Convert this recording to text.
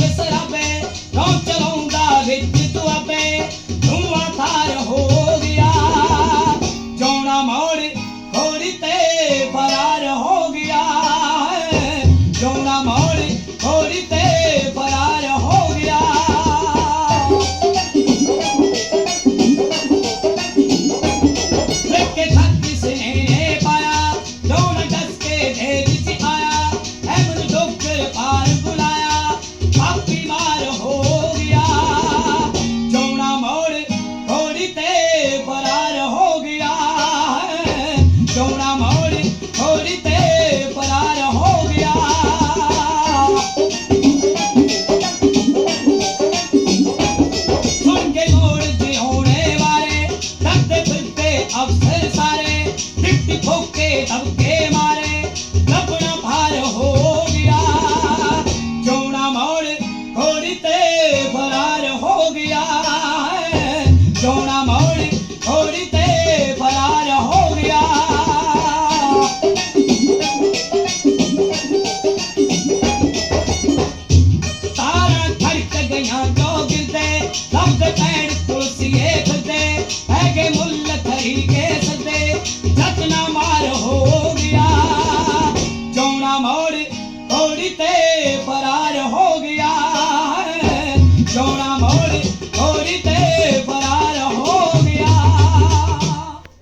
y eso फिर सारे लिट्टी ठोके दबके मारे लपना भार हो गया। चौड़ा मोड़ खोड़ते फरार हो गया चौड़ा मोड़ खोड़ते फरार हो गया। तारा थड़क गया जो गिरते लफ्ज पैर ਕੇ ਸੱਦੇ ਜੱਟ ਨਾ ਮਾਰ ਹੋ ਗਿਆ। ਜੌਣਾ ਮੋੜ ਹੋੜੀ ਤੇ ਫਰਾਰ ਹੋ ਗਿਆ। ਜੌਣਾ ਮੋੜ